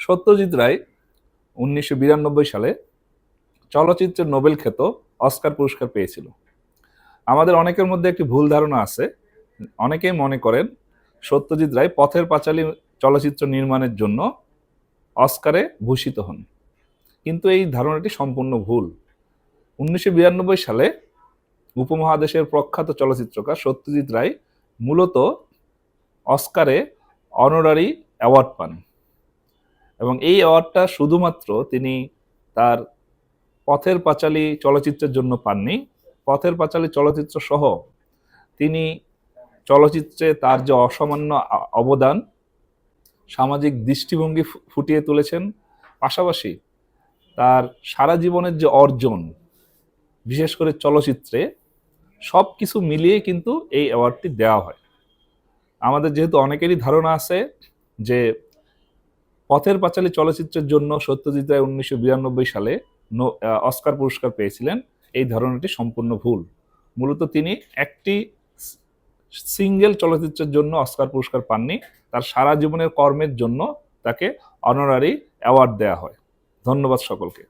সত্যজিৎ রায় উনিশশো বিরানব্বই সালে চলচ্চিত্রের নোবেল খ্যাত অস্কার পুরস্কার পেয়েছিল। আমাদের অনেকের মধ্যে একটি ভুল ধারণা আছে। অনেকেই মনে করেন সত্যজিৎ রায় পথের পাঁচালী চলচ্চিত্র নির্মাণের জন্য অস্কারে ভূষিত হন। কিন্তু এই ধারণাটি সম্পূর্ণ ভুল। উনিশশো বিরানব্বই সালে উপমহাদেশের প্রখ্যাত চলচ্চিত্রকার সত্যজিৎ রায় মূলত অস্কারে অনারারি অ্যাওয়ার্ড পান। এবং এই অ্যাওয়ার্ডটা শুধুমাত্র তিনি তার পথের পাঁচালী চলচ্চিত্রের জন্য পাননি। পথের পাঁচালী চলচ্চিত্র সহ তিনি চলচ্চিত্রে তার যে অসামান্য অবদান, সামাজিক দৃষ্টিভঙ্গি ফুটিয়ে তুলেছেন, পাশাপাশি তার সারা জীবনের যে অর্জন, বিশেষ করে চলচ্চিত্রে সব কিছু মিলিয়ে কিন্তু এই অ্যাওয়ার্ডটি দেওয়া হয়। আমাদের যেহেতু অনেকেরই ধারণা আছে যে পথের পাঁচালী চলচ্চিত্রের জন্য সত্যজিৎ রায় উনিশশো বিরানব্বই সালে অস্কার পুরস্কার পেয়েছিলেন, এই ধারণাটি সম্পূর্ণ ভুল। মূলত তিনি একটি সিঙ্গেল চলচ্চিত্রের জন্য অস্কার পুরস্কার পাননি, তার সারা জীবনের কর্মের জন্য তাকে অনারারি অ্যাওয়ার্ড দেওয়া হয়। ধন্যবাদ সকলকে।